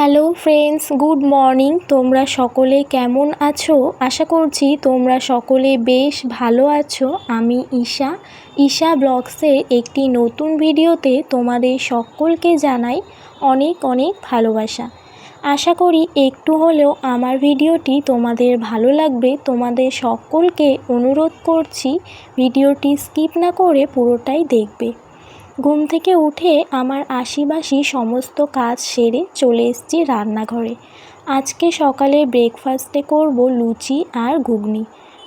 Hello friends good morning তোমরা সকলে কেমন আছো? আশা করছি তোমরা সকলে বেশ ভালো আছো। আমি ঈশা। ঈশা ব্লগসের একটি নতুন ভিডিওতে তোমাদের সকলকে জানাই অনেক অনেক ভালোবাসা। আশা করি একটু হলেও আমার ভিডিওটি তোমাদের ভালো লাগবে। তোমাদের সকলকে অনুরোধ করছি ভিডিওটি স্কিপ না করে পুরোটাই দেখবে। ঘুম থেকে উঠে আমার আশিবাসি সমস্ত কাজ সেরে চলে এসেছি রান্নাঘরে। আজকে সকালে ব্রেকফাস্টে করব লুচি আর ঘুগনি।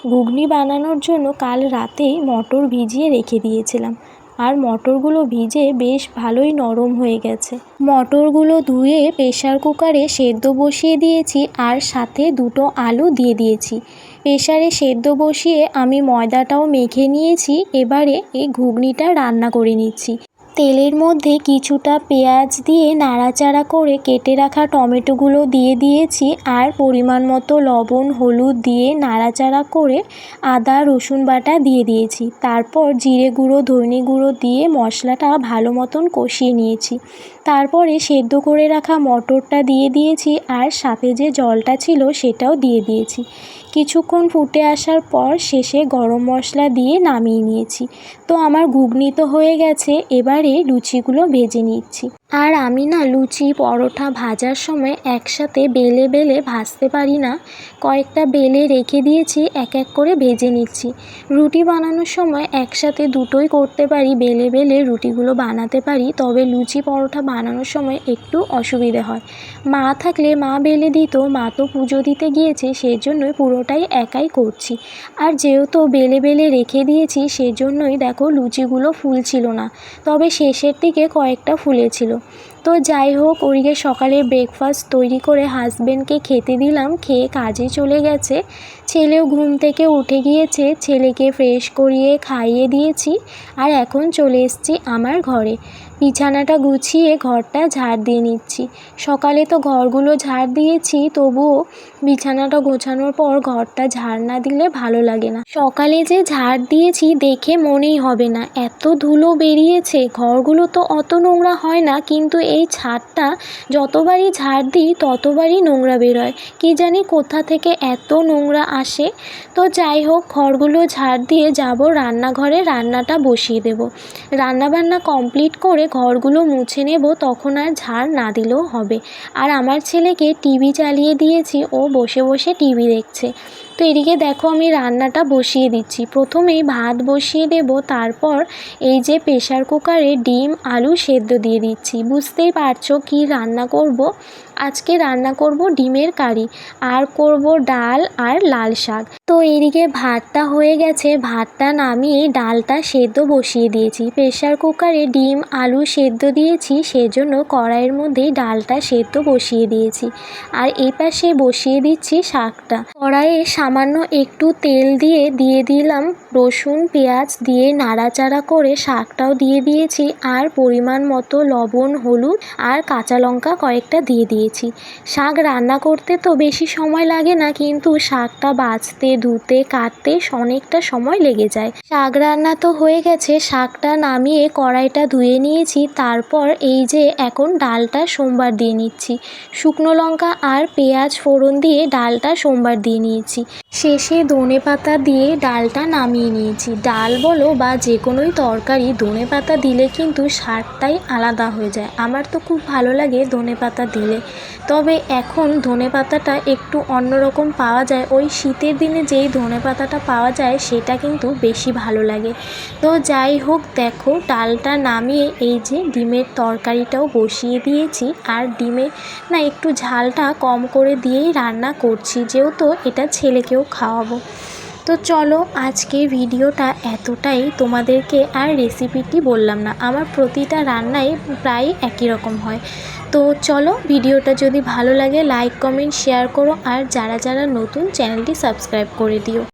ঘুগনি বানানোর জন্য কাল রাতেই মটর ভিজিয়ে রেখে দিয়েছিলাম। আর মটরগুলো ভিজে বেশ ভালোই নরম হয়ে গেছে। মটরগুলো ধুয়ে প্রেশার কুকারে সেদ্ধ বসিয়ে দিয়েছি আর সাথে দুটো আলু দিয়ে দিয়েছি। প্রেশারে সেদ্ধ বসিয়ে আমি ময়দাটাও মেখে নিয়েছি, এবারে এই ঘুগনিটা রান্না করে নিচ্ছি। তেলের মধ্যে কিছুটা পেঁয়াজ দিয়ে নাড়াচাড়া করে কেটে রাখা টমেটোগুলো দিয়ে দিয়েছি আর পরিমাণ মতো লবণ, হলুদ দিয়ে নাড়াচাড়া করে আদা, রসুন বাটা দিয়ে দিয়েছি। তারপর জিরে গুঁড়ো, ধনে গুঁড়ো দিয়ে মশলাটা ভালো মতন কষিয়ে নিয়েছি। তারপরে সেদ্ধ করে রাখা মটরটা দিয়ে দিয়েছি আর সাথে যে জলটা ছিল সেটাও দিয়ে দিয়েছি। কিছুক্ষণ ফুটে আসার পর শেষে গরম মশলা দিয়ে নামিয়ে নিয়েছি। তো আমার ঘুগনি তো হয়ে গেছে, এবারে লুচিগুলো ভেজে নিচ্ছি। আর আমি না লুচি পরোটা ভাজার সময় একসাথে বেলে বেলে ভাজতে পারি না। কয়েকটা বেলে রেখে দিয়েছি, এক এক করে ভেজে নিচ্ছি। রুটি বানানোর সময় একসাথে দুটোই করতে পারি, বেলে বেলে রুটিগুলো বানাতে পারি। তবে লুচি পরোটা বানানোর সময় একটু অসুবিধে হয়। মা থাকলে মা বেলে দিত, মা তো পুজো দিতে গিয়েছে, সেজন্যই পুরোটাই একাই করছি। আর যেহেতু বেলে বেলে রেখে দিয়েছি, সেজন্যই দেখো লুচিগুলো ফুলছিল না। তবে শেষের দিকে কয়েকটা ফুলেছিল তো যাই হোক ওদিকে সকালে ব্রেকফাস্ট তৈরি করে হাজব্যান্ডকে খেতে দিলাম, খেয়ে কাজে চলে গেছে। ছেলেও ঘুম থেকে উঠে গিয়েছে, ছেলেকে ফ্রেশ করিয়ে খাইয়ে দিয়েছি আর এখন চলে এসেছি আমার ঘরে। বিছানাটা গুছিয়ে ঘরটা ঝাড় দিয়ে নিচ্ছি। সকালে তো ঘরগুলো ঝাড় দিয়েছি, তবুও বিছানাটা গোছানোর পর ঘরটা ঝাড় না দিলে ভালো লাগে না। সকালে যে ঝাড় দিয়েছি দেখে মনেই হবে না, এত ধুলো বেরিয়েছে, ঘরগুলো তো অত নোংরা হয় না, কিন্তু এই ছাদটা যতবারই ঝাড় দিই, ততবারই নোংরা বেরোয়। কি জানি কোথা থেকে এত নোংরা আসে। তো যাই হোক, ঘরগুলো ঝাড় দিয়ে যাব, রান্নাঘরে রান্নাটা বসিয়ে দেব। রান্নাবান্না কমপ্লিট করে ঘরগুলো মুছে নেব, তখন আর ঝাড় না দিলেও হবে। আর আমার ছেলেকে টিভি চালিয়ে দিয়েছি, ও বসে বসে টিভি দেখছে। তো এদিকে দেখো আমি রান্নাটা বসিয়ে দিচ্ছি। প্রথমেই ভাত বসিয়ে দেব, তারপর এই যে প্রেশার কুকারে ডিম, আলু সেদ্ধ দিয়ে দিচ্ছি। বুঝতেই পারছ কি রান্না করব? আজকে রান্না করব ডিমের কারি, আর করব ডাল আর লাল শাক। তো এদিকে ভাতটা হয়ে গেছে, ভাতটা নামিয়ে ডালটা সেদ্ধ বসিয়ে দিয়েছি। প্রেশার কুকারে ডিম, আলু সেদ্ধ দিয়েছি, সেজন্য কড়াইয়ের মধ্যেই ডালটা সেদ্ধ বসিয়ে দিয়েছি। আর এই পাশে বসিয়ে দিচ্ছি শাকটা। কড়াইয়ে সামান্য একটু তেল দিয়ে দিয়ে দিলাম। রসুন, পেঁয়াজ দিয়ে নাড়াচাড়া করে শাকটাও দিয়ে দিয়েছি। আর পরিমাণ মতো লবণ, হলুদ আর কাঁচা লঙ্কা কয়েকটা দিয়ে দিয়েছি। শাক রান্না করতে তো বেশি সময় লাগে না, কিন্তু শাকটা বাছতে, ধুতে, কাটতে অনেকটা সময় লেগে যায়। শাক রান্না তো হয়ে গেছে, শাকটা নামিয়ে কড়াইটা ধুয়ে নিয়েছি, তারপর এই যে এখন ডালটা সোমবার দিয়ে নিচ্ছি। শুকনো লঙ্কা আর পেঁয়াজ ফোড়ন দিয়ে ডালটা সোমবার দিয়ে নিয়েছি। শেষে ধনে পাতা দিয়ে ডালটা নামিয়ে নিয়েছি। ডাল বলো বা যে কোনোই তরকারি, ধনে পাতা দিলে কিন্তু স্বাদটাই আলাদা হয়ে যায়। আমার তো খুব ভালো লাগে ধনে পাতা দিলে। তবে এখন ধনে পাতাটা একটু অন্যরকম পাওয়া যায়। ওই শীতের দিনে যেই ধনে পাতাটা পাওয়া যায়, সেটা কিন্তু বেশি ভালো লাগে। তো যাই হোক, দেখো ডালটা নামিয়ে এই যে ডিমের তরকারিটাও বসিয়ে দিয়েছি। আর ডিমে না একটু ঝালটা কম করে দিয়েই রান্না করছি। যেহেতু এটা ছেলেকেও খাওয়াবো। তো চলো আজকে ভিডিওটা এতটাই। তোমাদেরকে আর রেসিপিটি বললাম না। আমার প্রতিটা রান্নাই প্রায় একই রকম হয়। তো চলো, ভিডিওটা যদি ভালো লাগে লাইক কমেন্ট শেয়ার করো। আর যারা যারা নতুন চ্যানেলটি সাবস্ক্রাইব করে দিও।